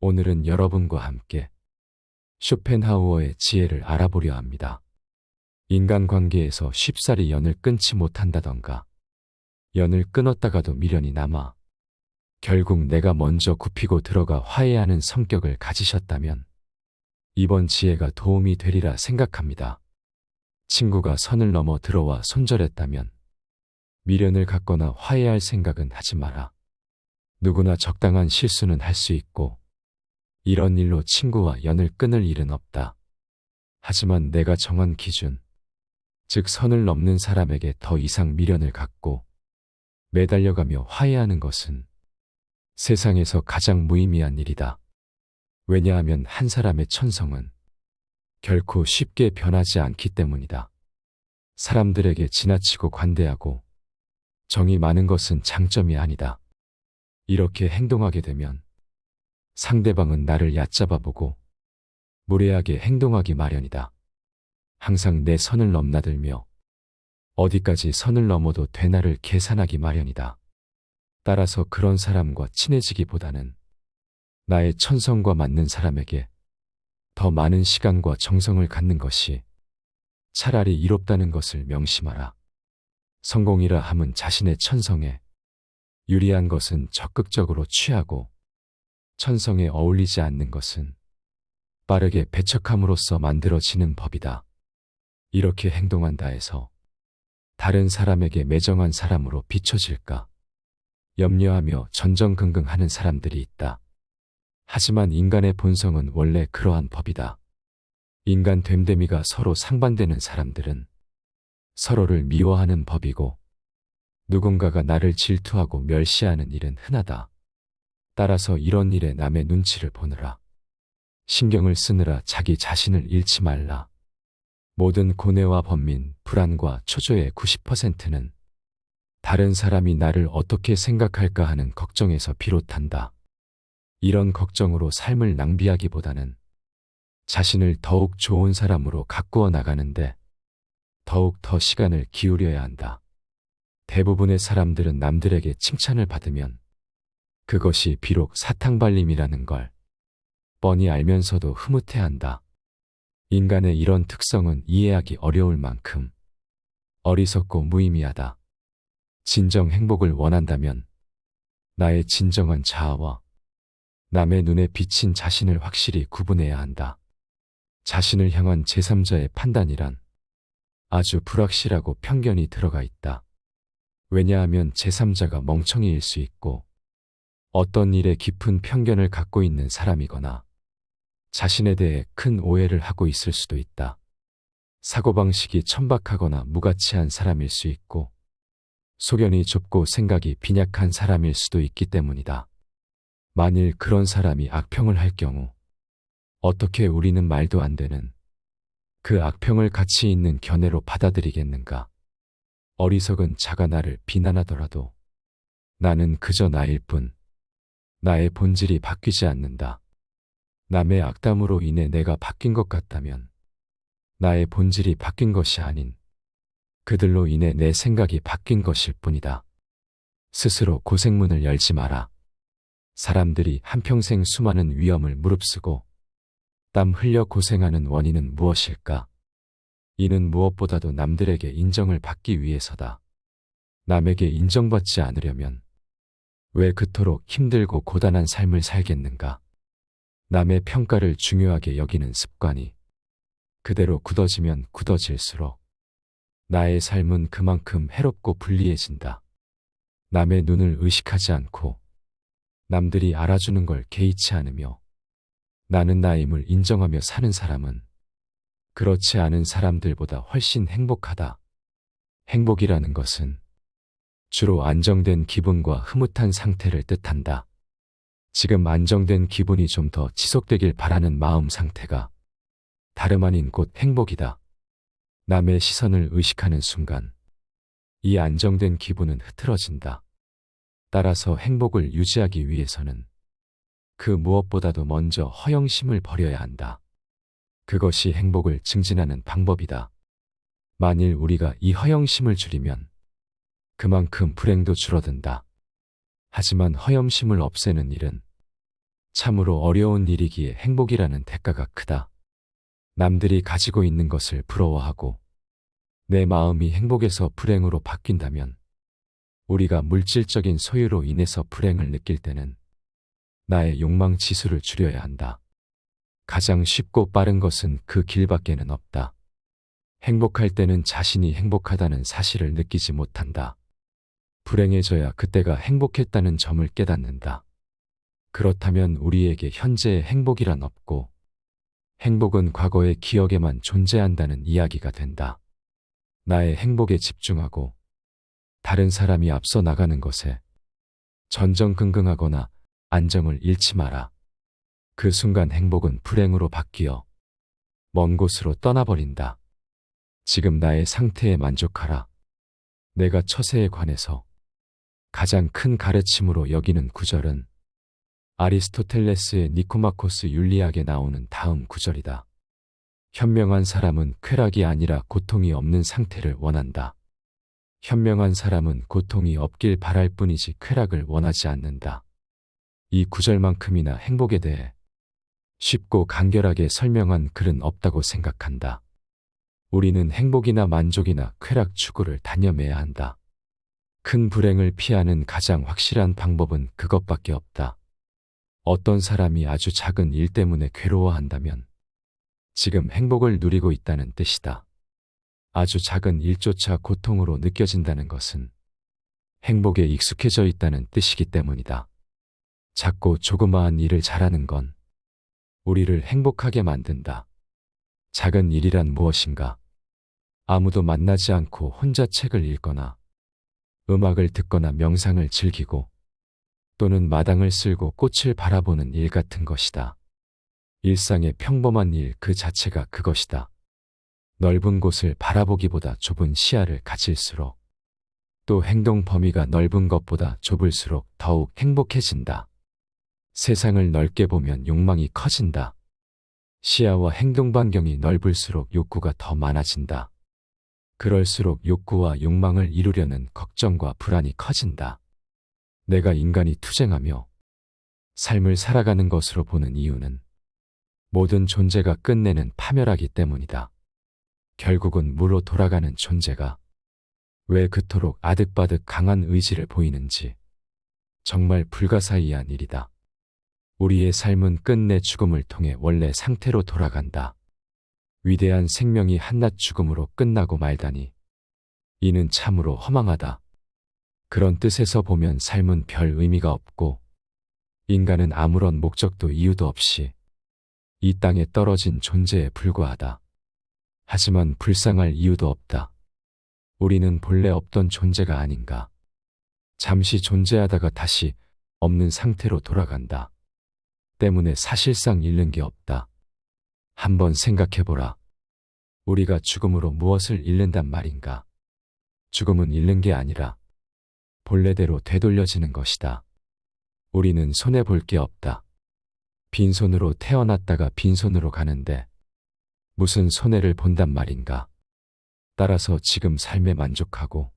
오늘은 여러분과 함께 쇼펜하우어의 지혜를 알아보려 합니다. 인간관계에서 쉽사리 연을 끊지 못한다던가, 연을 끊었다가도 미련이 남아, 결국 내가 먼저 굽히고 들어가 화해하는 성격을 가지셨다면, 이번 지혜가 도움이 되리라 생각합니다. 친구가 선을 넘어 들어와 손절했다면, 미련을 갖거나 화해할 생각은 하지 마라. 누구나 적당한 실수는 할 수 있고, 이런 일로 친구와 연을 끊을 일은 없다. 하지만 내가 정한 기준, 즉 선을 넘는 사람에게 더 이상 미련을 갖고 매달려가며 화해하는 것은 세상에서 가장 무의미한 일이다. 왜냐하면 한 사람의 천성은 결코 쉽게 변하지 않기 때문이다. 사람들에게 지나치고 관대하고 정이 많은 것은 장점이 아니다. 이렇게 행동하게 되면 상대방은 나를 얕잡아 보고 무례하게 행동하기 마련이다. 항상 내 선을 넘나들며 어디까지 선을 넘어도 되나를 계산하기 마련이다. 따라서 그런 사람과 친해지기보다는 나의 천성과 맞는 사람에게 더 많은 시간과 정성을 갖는 것이 차라리 이롭다는 것을 명심하라. 성공이라 함은 자신의 천성에 유리한 것은 적극적으로 취하고 천성에 어울리지 않는 것은 빠르게 배척함으로써 만들어지는 법이다. 이렇게 행동한다 해서 다른 사람에게 매정한 사람으로 비춰질까 염려하며 전전긍긍 하는 사람들이 있다. 하지만 인간의 본성은 원래 그러한 법이다. 인간 됨됨이가 서로 상반되는 사람들은 서로를 미워하는 법이고 누군가가 나를 질투하고 멸시하는 일은 흔하다. 따라서 이런 일에 남의 눈치를 보느라 신경을 쓰느라 자기 자신을 잃지 말라. 모든 고뇌와 번민, 불안과 초조의 90%는 다른 사람이 나를 어떻게 생각할까 하는 걱정에서 비롯한다. 이런 걱정으로 삶을 낭비하기보다는 자신을 더욱 좋은 사람으로 가꾸어 나가는데 더욱 더 시간을 기울여야 한다. 대부분의 사람들은 남들에게 칭찬을 받으면 그것이 비록 사탕발림이라는 걸 뻔히 알면서도 흐뭇해한다. 인간의 이런 특성은 이해하기 어려울 만큼 어리석고 무의미하다. 진정 행복을 원한다면 나의 진정한 자아와 남의 눈에 비친 자신을 확실히 구분해야 한다. 자신을 향한 제3자의 판단이란 아주 불확실하고 편견이 들어가 있다. 왜냐하면 제3자가 멍청이일 수 있고 어떤 일에 깊은 편견을 갖고 있는 사람이거나 자신에 대해 큰 오해를 하고 있을 수도 있다. 사고방식이 천박하거나 무가치한 사람일 수 있고 소견이 좁고 생각이 빈약한 사람일 수도 있기 때문이다. 만일 그런 사람이 악평을 할 경우 어떻게 우리는 말도 안 되는 그 악평을 가치 있는 견해로 받아들이겠는가? 어리석은 자가 나를 비난하더라도 나는 그저 나일 뿐 나의 본질이 바뀌지 않는다. 남의 악담으로 인해 내가 바뀐 것 같다면 나의 본질이 바뀐 것이 아닌 그들로 인해 내 생각이 바뀐 것일 뿐이다. 스스로 고생문을 열지 마라. 사람들이 한평생 수많은 위험을 무릅쓰고 땀 흘려 고생하는 원인은 무엇일까? 이는 무엇보다도 남들에게 인정을 받기 위해서다. 남에게 인정받지 않으려면 왜 그토록 힘들고 고단한 삶을 살겠는가? 남의 평가를 중요하게 여기는 습관이 그대로 굳어지면 굳어질수록 나의 삶은 그만큼 해롭고 불리해진다. 남의 눈을 의식하지 않고 남들이 알아주는 걸 개의치 않으며 나는 나임을 인정하며 사는 사람은 그렇지 않은 사람들보다 훨씬 행복하다. 행복이라는 것은 주로 안정된 기분과 흐뭇한 상태를 뜻한다. 지금 안정된 기분이 좀 더 지속되길 바라는 마음 상태가 다름 아닌 곧 행복이다. 남의 시선을 의식하는 순간 이 안정된 기분은 흐트러진다. 따라서 행복을 유지하기 위해서는 그 무엇보다도 먼저 허영심을 버려야 한다. 그것이 행복을 증진하는 방법이다. 만일 우리가 이 허영심을 줄이면 그만큼 불행도 줄어든다. 하지만 허영심을 없애는 일은 참으로 어려운 일이기에 행복이라는 대가가 크다. 남들이 가지고 있는 것을 부러워하고 내 마음이 행복에서 불행으로 바뀐다면 우리가 물질적인 소유로 인해서 불행을 느낄 때는 나의 욕망 지수를 줄여야 한다. 가장 쉽고 빠른 것은 그 길밖에는 없다. 행복할 때는 자신이 행복하다는 사실을 느끼지 못한다. 불행해져야 그때가 행복했다는 점을 깨닫는다. 그렇다면 우리에게 현재의 행복이란 없고 행복은 과거의 기억에만 존재한다는 이야기가 된다. 나의 행복에 집중하고 다른 사람이 앞서 나가는 것에 전전긍긍하거나 안정을 잃지 마라. 그 순간 행복은 불행으로 바뀌어 먼 곳으로 떠나버린다. 지금 나의 상태에 만족하라. 내가 처세에 관해서 가장 큰 가르침으로 여기는 구절은 아리스토텔레스의 니코마코스 윤리학에 나오는 다음 구절이다. 현명한 사람은 쾌락이 아니라 고통이 없는 상태를 원한다. 현명한 사람은 고통이 없길 바랄 뿐이지 쾌락을 원하지 않는다. 이 구절만큼이나 행복에 대해 쉽고 간결하게 설명한 글은 없다고 생각한다. 우리는 행복이나 만족이나 쾌락 추구를 단념해야 한다. 큰 불행을 피하는 가장 확실한 방법은 그것밖에 없다. 어떤 사람이 아주 작은 일 때문에 괴로워한다면 지금 행복을 누리고 있다는 뜻이다. 아주 작은 일조차 고통으로 느껴진다는 것은 행복에 익숙해져 있다는 뜻이기 때문이다. 작고 조그마한 일을 잘하는 건 우리를 행복하게 만든다. 작은 일이란 무엇인가? 아무도 만나지 않고 혼자 책을 읽거나 음악을 듣거나 명상을 즐기고 또는 마당을 쓸고 꽃을 바라보는 일 같은 것이다. 일상의 평범한 일 그 자체가 그것이다. 넓은 곳을 바라보기보다 좁은 시야를 가질수록 또 행동 범위가 넓은 것보다 좁을수록 더욱 행복해진다. 세상을 넓게 보면 욕망이 커진다. 시야와 행동 반경이 넓을수록 욕구가 더 많아진다. 그럴수록 욕구와 욕망을 이루려는 걱정과 불안이 커진다. 내가 인간이 투쟁하며 삶을 살아가는 것으로 보는 이유는 모든 존재가 끝내는 파멸하기 때문이다. 결국은 무로 돌아가는 존재가 왜 그토록 아득바득 강한 의지를 보이는지 정말 불가사의한 일이다. 우리의 삶은 끝내 죽음을 통해 원래 상태로 돌아간다. 위대한 생명이 한낱 죽음으로 끝나고 말다니. 이는 참으로 허망하다. 그런 뜻에서 보면 삶은 별 의미가 없고 인간은 아무런 목적도 이유도 없이 이 땅에 떨어진 존재에 불과하다. 하지만 불쌍할 이유도 없다. 우리는 본래 없던 존재가 아닌가. 잠시 존재하다가 다시 없는 상태로 돌아간다. 때문에 사실상 잃는 게 없다. 한번 생각해보라. 우리가 죽음으로 무엇을 잃는단 말인가? 죽음은 잃는 게 아니라 본래대로 되돌려지는 것이다. 우리는 손해볼 게 없다. 빈손으로 태어났다가 빈손으로 가는데 무슨 손해를 본단 말인가? 따라서 지금 삶에 만족하고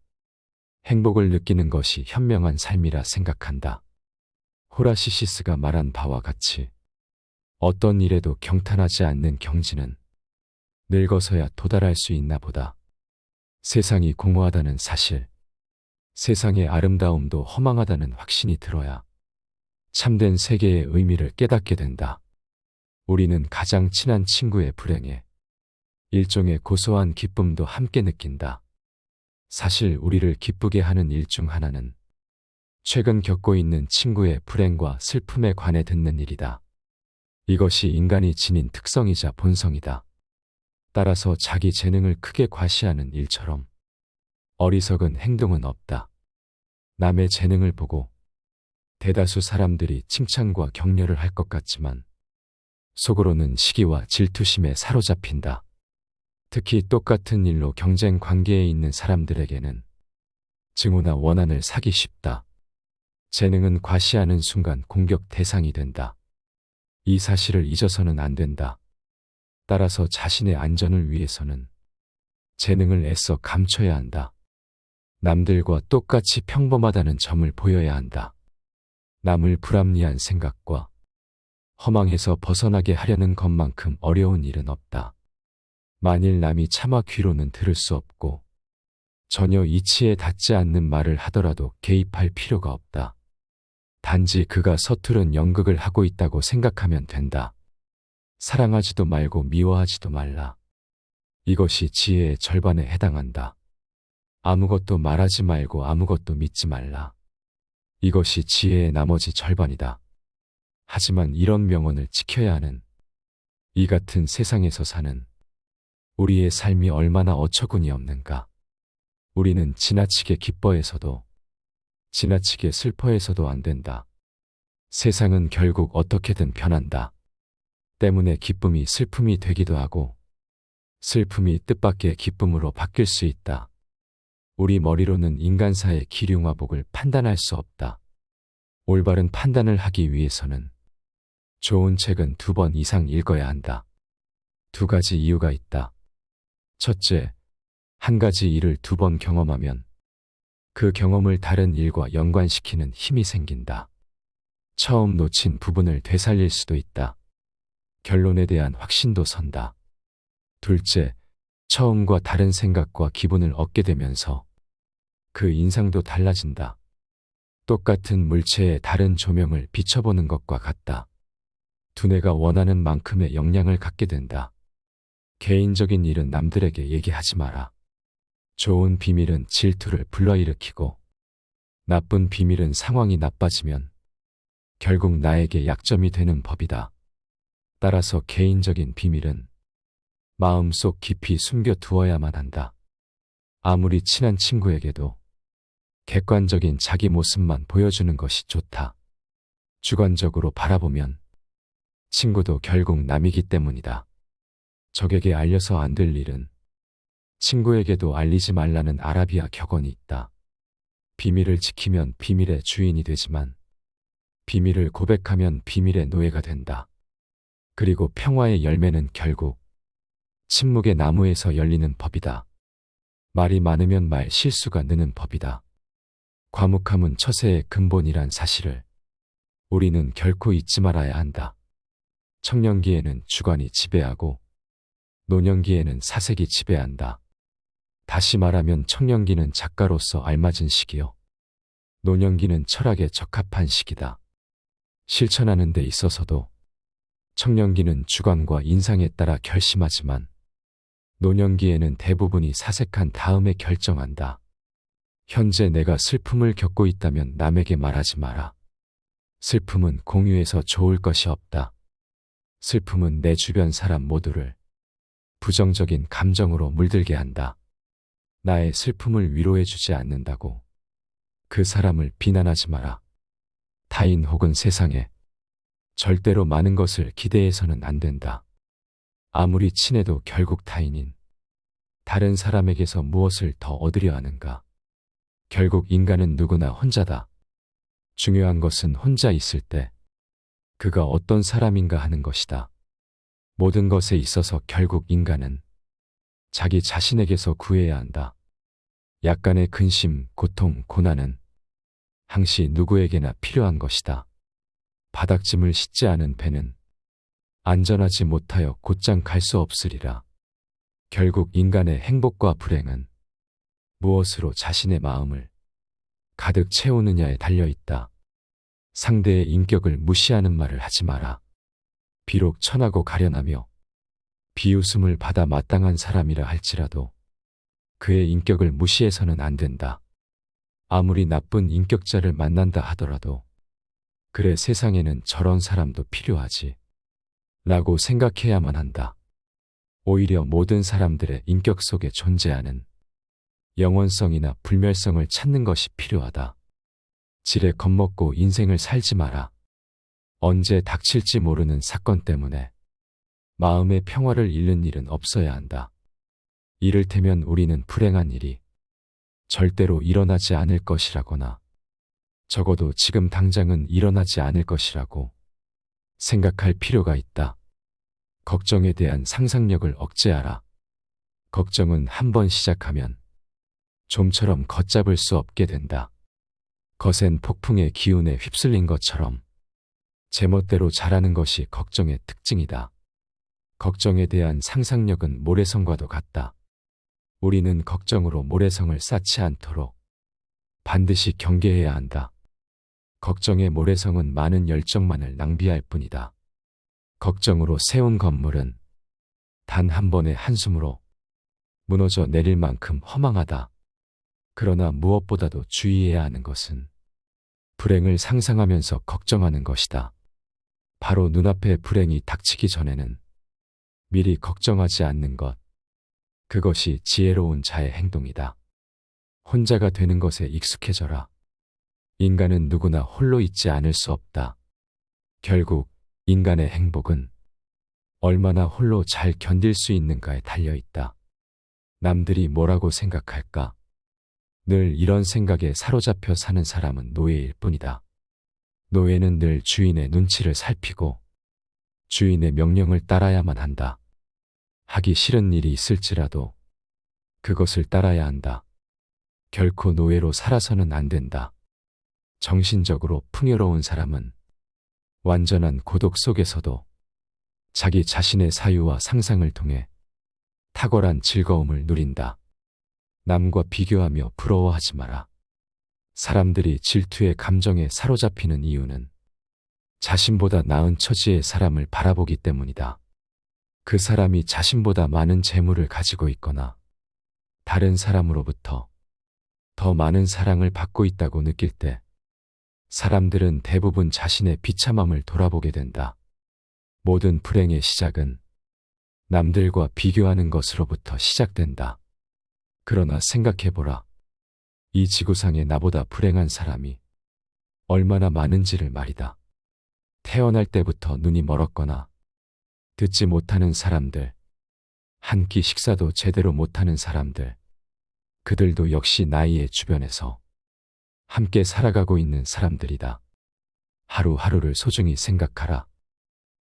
행복을 느끼는 것이 현명한 삶이라 생각한다. 호라시시스가 말한 바와 같이 어떤 일에도 경탄하지 않는 경지는 늙어서야 도달할 수 있나 보다. 세상이 공허하다는 사실, 세상의 아름다움도 허망하다는 확신이 들어야 참된 세계의 의미를 깨닫게 된다. 우리는 가장 친한 친구의 불행에 일종의 고소한 기쁨도 함께 느낀다. 사실 우리를 기쁘게 하는 일 중 하나는 최근 겪고 있는 친구의 불행과 슬픔에 관해 듣는 일이다. 이것이 인간이 지닌 특성이자 본성이다. 따라서 자기 재능을 크게 과시하는 일처럼 어리석은 행동은 없다. 남의 재능을 보고 대다수 사람들이 칭찬과 격려를 할 것 같지만 속으로는 시기와 질투심에 사로잡힌다. 특히 똑같은 일로 경쟁 관계에 있는 사람들에게는 증오나 원한을 사기 쉽다. 재능은 과시하는 순간 공격 대상이 된다. 이 사실을 잊어서는 안 된다. 따라서 자신의 안전을 위해서는 재능을 애써 감춰야 한다. 남들과 똑같이 평범하다는 점을 보여야 한다. 남을 불합리한 생각과 허망해서 벗어나게 하려는 것만큼 어려운 일은 없다. 만일 남이 차마 귀로는 들을 수 없고 전혀 이치에 닿지 않는 말을 하더라도 개입할 필요가 없다. 단지 그가 서투른 연극을 하고 있다고 생각하면 된다. 사랑하지도 말고 미워하지도 말라. 이것이 지혜의 절반에 해당한다. 아무것도 말하지 말고 아무것도 믿지 말라. 이것이 지혜의 나머지 절반이다. 하지만 이런 명언을 지켜야 하는 이 같은 세상에서 사는 우리의 삶이 얼마나 어처구니 없는가. 우리는 지나치게 기뻐해서도 지나치게 슬퍼해서도 안 된다. 세상은 결국 어떻게든 변한다. 때문에 기쁨이 슬픔이 되기도 하고 슬픔이 뜻밖의 기쁨으로 바뀔 수 있다. 우리 머리로는 인간사의 기륭화복을 판단할 수 없다. 올바른 판단을 하기 위해서는 좋은 책은 두 번 이상 읽어야 한다. 두 가지 이유가 있다. 첫째, 한 가지 일을 두 번 경험하면 그 경험을 다른 일과 연관시키는 힘이 생긴다. 처음 놓친 부분을 되살릴 수도 있다. 결론에 대한 확신도 선다. 둘째, 처음과 다른 생각과 기분을 얻게 되면서 그 인상도 달라진다. 똑같은 물체에 다른 조명을 비춰보는 것과 같다. 두뇌가 원하는 만큼의 역량을 갖게 된다. 개인적인 일은 남들에게 얘기하지 마라. 좋은 비밀은 질투를 불러일으키고 나쁜 비밀은 상황이 나빠지면 결국 나에게 약점이 되는 법이다. 따라서 개인적인 비밀은 마음속 깊이 숨겨 두어야만 한다. 아무리 친한 친구에게도 객관적인 자기 모습만 보여주는 것이 좋다. 주관적으로 바라보면 친구도 결국 남이기 때문이다. 적에게 알려서 안 될 일은 친구에게도 알리지 말라는 아라비아 격언이 있다. 비밀을 지키면 비밀의 주인이 되지만 비밀을 고백하면 비밀의 노예가 된다. 그리고 평화의 열매는 결국 침묵의 나무에서 열리는 법이다. 말이 많으면 말 실수가 느는 법이다. 과묵함은 처세의 근본이란 사실을 우리는 결코 잊지 말아야 한다. 청년기에는 주관이 지배하고 노년기에는 사색이 지배한다. 다시 말하면 청년기는 작가로서 알맞은 시기요. 노년기는 철학에 적합한 시기다. 실천하는 데 있어서도 청년기는 주관과 인상에 따라 결심하지만 노년기에는 대부분이 사색한 다음에 결정한다. 현재 내가 슬픔을 겪고 있다면 남에게 말하지 마라. 슬픔은 공유해서 좋을 것이 없다. 슬픔은 내 주변 사람 모두를 부정적인 감정으로 물들게 한다. 나의 슬픔을 위로해 주지 않는다고 그 사람을 비난하지 마라. 타인 혹은 세상에 절대로 많은 것을 기대해서는 안 된다. 아무리 친해도 결국 타인인 다른 사람에게서 무엇을 더 얻으려 하는가. 결국 인간은 누구나 혼자다. 중요한 것은 혼자 있을 때 그가 어떤 사람인가 하는 것이다. 모든 것에 있어서 결국 인간은 자기 자신에게서 구해야 한다. 약간의 근심, 고통, 고난은 항시 누구에게나 필요한 것이다. 바닥짐을 싣지 않은 배는 안전하지 못하여 곧장 갈 수 없으리라. 결국 인간의 행복과 불행은 무엇으로 자신의 마음을 가득 채우느냐에 달려 있다. 상대의 인격을 무시하는 말을 하지 마라. 비록 천하고 가련하며 비웃음을 받아 마땅한 사람이라 할지라도 그의 인격을 무시해서는 안 된다. 아무리 나쁜 인격자를 만난다 하더라도 그래 세상에는 저런 사람도 필요하지. 라고 생각해야만 한다. 오히려 모든 사람들의 인격 속에 존재하는 영원성이나 불멸성을 찾는 것이 필요하다. 지레 겁먹고 인생을 살지 마라. 언제 닥칠지 모르는 사건 때문에 마음의 평화를 잃는 일은 없어야 한다. 이를테면 우리는 불행한 일이 절대로 일어나지 않을 것이라거나 적어도 지금 당장은 일어나지 않을 것이라고 생각할 필요가 있다. 걱정에 대한 상상력을 억제하라. 걱정은 한 번 시작하면 좀처럼 걷잡을 수 없게 된다. 거센 폭풍의 기운에 휩쓸린 것처럼 제멋대로 잘하는 것이 걱정의 특징이다. 걱정에 대한 상상력은 모래성과도 같다. 우리는 걱정으로 모래성을 쌓지 않도록 반드시 경계해야 한다. 걱정의 모래성은 많은 열정만을 낭비할 뿐이다. 걱정으로 세운 건물은 단 한 번의 한숨으로 무너져 내릴 만큼 허망하다. 그러나 무엇보다도 주의해야 하는 것은 불행을 상상하면서 걱정하는 것이다. 바로 눈앞에 불행이 닥치기 전에는 미리 걱정하지 않는 것. 그것이 지혜로운 자의 행동이다. 혼자가 되는 것에 익숙해져라. 인간은 누구나 홀로 있지 않을 수 없다. 결국 인간의 행복은 얼마나 홀로 잘 견딜 수 있는가에 달려 있다. 남들이 뭐라고 생각할까? 늘 이런 생각에 사로잡혀 사는 사람은 노예일 뿐이다. 노예는 늘 주인의 눈치를 살피고 주인의 명령을 따라야만 한다. 하기 싫은 일이 있을지라도 그것을 따라야 한다. 결코 노예로 살아서는 안 된다. 정신적으로 풍요로운 사람은 완전한 고독 속에서도 자기 자신의 사유와 상상을 통해 탁월한 즐거움을 누린다. 남과 비교하며 부러워하지 마라. 사람들이 질투의 감정에 사로잡히는 이유는 자신보다 나은 처지의 사람을 바라보기 때문이다. 그 사람이 자신보다 많은 재물을 가지고 있거나 다른 사람으로부터 더 많은 사랑을 받고 있다고 느낄 때 사람들은 대부분 자신의 비참함을 돌아보게 된다. 모든 불행의 시작은 남들과 비교하는 것으로부터 시작된다. 그러나 생각해보라. 이 지구상에 나보다 불행한 사람이 얼마나 많은지를 말이다. 태어날 때부터 눈이 멀었거나 듣지 못하는 사람들, 한 끼 식사도 제대로 못하는 사람들, 그들도 역시 나이의 주변에서 함께 살아가고 있는 사람들이다. 하루하루를 소중히 생각하라.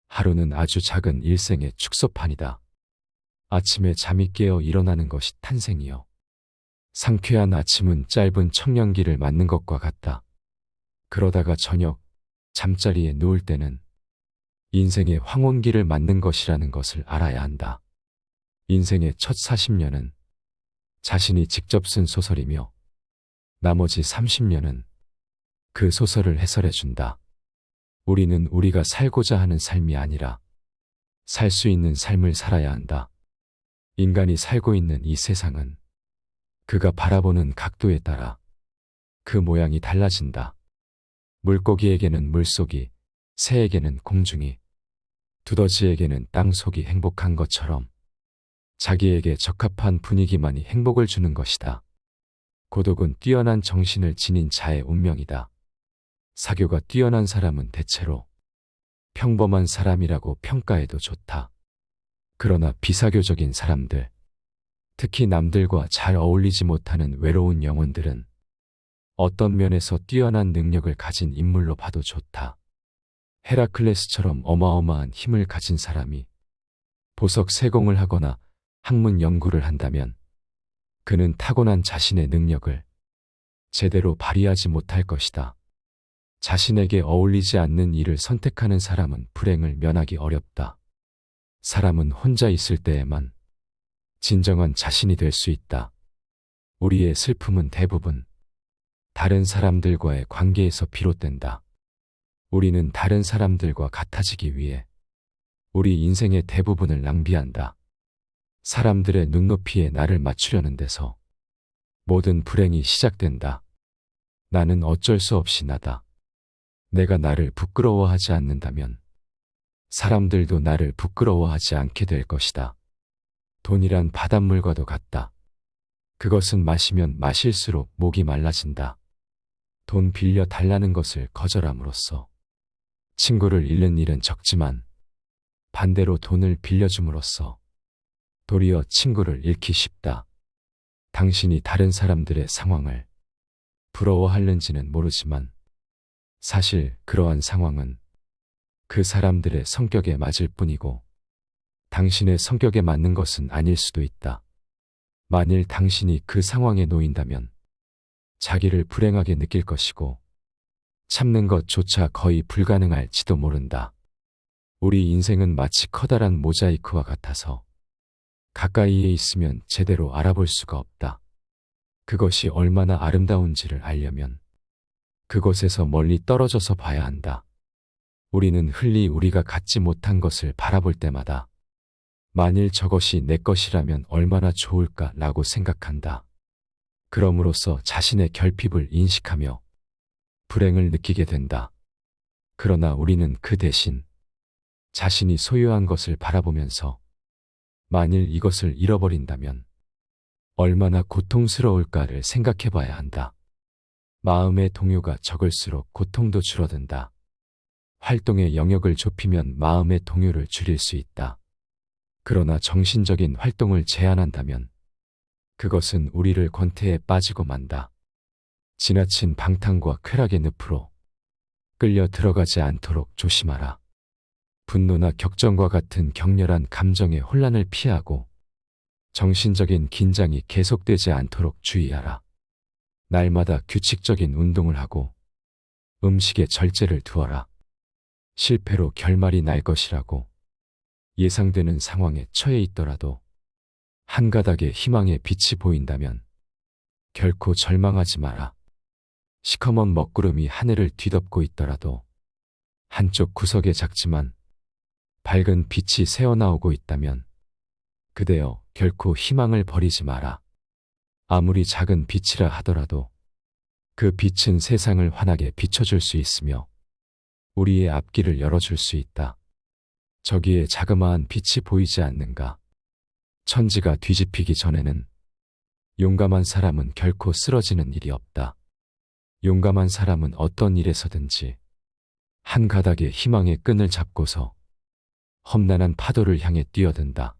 하루는 아주 작은 일생의 축소판이다. 아침에 잠이 깨어 일어나는 것이 탄생이요. 상쾌한 아침은 짧은 청년기를 맞는 것과 같다. 그러다가 저녁 잠자리에 누울 때는 인생의 황혼기를 맞는 것이라는 것을 알아야 한다. 인생의 첫 40년은 자신이 직접 쓴 소설이며 나머지 30년은 그 소설을 해설해 준다. 우리는 우리가 살고자 하는 삶이 아니라 살 수 있는 삶을 살아야 한다. 인간이 살고 있는 이 세상은 그가 바라보는 각도에 따라 그 모양이 달라진다. 물고기에게는 물속이, 새에게는 공중이, 두더지에게는 땅속이 행복한 것처럼 자기에게 적합한 분위기만이 행복을 주는 것이다. 고독은 뛰어난 정신을 지닌 자의 운명이다. 사교가 뛰어난 사람은 대체로 평범한 사람이라고 평가해도 좋다. 그러나 비사교적인 사람들, 특히 남들과 잘 어울리지 못하는 외로운 영혼들은 어떤 면에서 뛰어난 능력을 가진 인물로 봐도 좋다. 헤라클레스처럼 어마어마한 힘을 가진 사람이 보석 세공을 하거나 학문 연구를 한다면 그는 타고난 자신의 능력을 제대로 발휘하지 못할 것이다. 자신에게 어울리지 않는 일을 선택하는 사람은 불행을 면하기 어렵다. 사람은 혼자 있을 때에만 진정한 자신이 될 수 있다. 우리의 슬픔은 대부분 다른 사람들과의 관계에서 비롯된다. 우리는 다른 사람들과 같아지기 위해 우리 인생의 대부분을 낭비한다. 사람들의 눈높이에 나를 맞추려는 데서 모든 불행이 시작된다. 나는 어쩔 수 없이 나다. 내가 나를 부끄러워하지 않는다면 사람들도 나를 부끄러워하지 않게 될 것이다. 돈이란 바닷물과도 같다. 그것은 마시면 마실수록 목이 말라진다. 돈 빌려 달라는 것을 거절함으로써 친구를 잃는 일은 적지만 반대로 돈을 빌려줌으로써 도리어 친구를 잃기 쉽다. 당신이 다른 사람들의 상황을 부러워하는지는 모르지만 사실 그러한 상황은 그 사람들의 성격에 맞을 뿐이고 당신의 성격에 맞는 것은 아닐 수도 있다. 만일 당신이 그 상황에 놓인다면 자기를 불행하게 느낄 것이고 참는 것조차 거의 불가능할지도 모른다. 우리 인생은 마치 커다란 모자이크와 같아서 가까이에 있으면 제대로 알아볼 수가 없다. 그것이 얼마나 아름다운지를 알려면 그곳에서 멀리 떨어져서 봐야 한다. 우리는 흘리 우리가 갖지 못한 것을 바라볼 때마다 만일 저것이 내 것이라면 얼마나 좋을까라고 생각한다. 그럼으로써 자신의 결핍을 인식하며 불행을 느끼게 된다. 그러나 우리는 그 대신 자신이 소유한 것을 바라보면서 만일 이것을 잃어버린다면 얼마나 고통스러울까를 생각해 봐야 한다. 마음의 동요가 적을수록 고통도 줄어든다. 활동의 영역을 좁히면 마음의 동요를 줄일 수 있다. 그러나 정신적인 활동을 제한한다면 그것은 우리를 권태에 빠지고 만다. 지나친 방탕과 쾌락의 늪으로 끌려 들어가지 않도록 조심하라. 분노나 격정과 같은 격렬한 감정의 혼란을 피하고 정신적인 긴장이 계속되지 않도록 주의하라. 날마다 규칙적인 운동을 하고 음식에 절제를 두어라. 실패로 결말이 날 것이라고 예상되는 상황에 처해 있더라도 한 가닥의 희망의 빛이 보인다면 결코 절망하지 마라. 시커먼 먹구름이 하늘을 뒤덮고 있더라도 한쪽 구석에 작지만 밝은 빛이 새어나오고 있다면 그대여 결코 희망을 버리지 마라. 아무리 작은 빛이라 하더라도 그 빛은 세상을 환하게 비춰줄 수 있으며 우리의 앞길을 열어줄 수 있다. 저기에 자그마한 빛이 보이지 않는가? 천지가 뒤집히기 전에는 용감한 사람은 결코 쓰러지는 일이 없다. 용감한 사람은 어떤 일에서든지 한 가닥의 희망의 끈을 잡고서 험난한 파도를 향해 뛰어든다.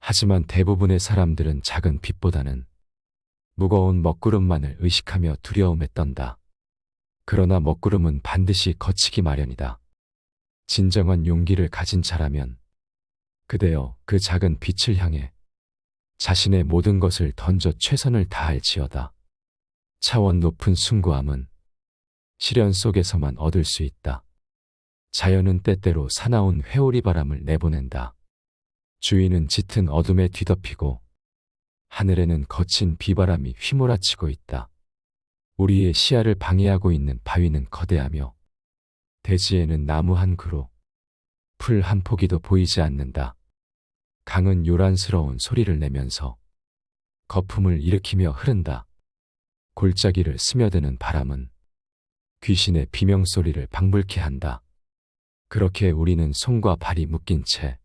하지만 대부분의 사람들은 작은 빛보다는 무거운 먹구름만을 의식하며 두려움에 떤다. 그러나 먹구름은 반드시 거치기 마련이다. 진정한 용기를 가진 자라면 그대여 그 작은 빛을 향해 자신의 모든 것을 던져 최선을 다할지어다. 차원 높은 숭고함은 시련 속에서만 얻을 수 있다. 자연은 때때로 사나운 회오리 바람을 내보낸다. 주위는 짙은 어둠에 뒤덮이고 하늘에는 거친 비바람이 휘몰아치고 있다. 우리의 시야를 방해하고 있는 바위는 거대하며 대지에는 나무 한 그루, 풀 한 포기도 보이지 않는다. 강은 요란스러운 소리를 내면서 거품을 일으키며 흐른다. 골짜기를 스며드는 바람은 귀신의 비명소리를 방불케 한다. 그렇게 우리는 손과 발이 묶인 채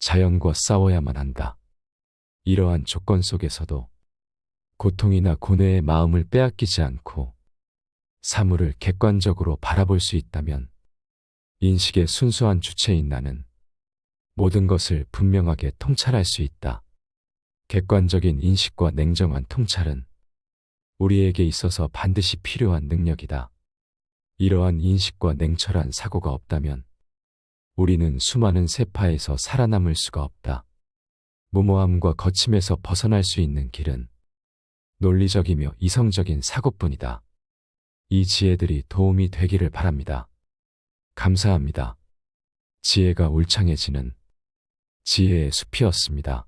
자연과 싸워야만 한다. 이러한 조건 속에서도 고통이나 고뇌의 마음을 빼앗기지 않고 사물을 객관적으로 바라볼 수 있다면 인식의 순수한 주체인 나는 모든 것을 분명하게 통찰할 수 있다. 객관적인 인식과 냉정한 통찰은 우리에게 있어서 반드시 필요한 능력이다. 이러한 인식과 냉철한 사고가 없다면 우리는 수많은 세파에서 살아남을 수가 없다. 무모함과 거침에서 벗어날 수 있는 길은 논리적이며 이성적인 사고뿐이다. 이 지혜들이 도움이 되기를 바랍니다. 감사합니다. 지혜가 울창해지는 지혜의 숲이었습니다.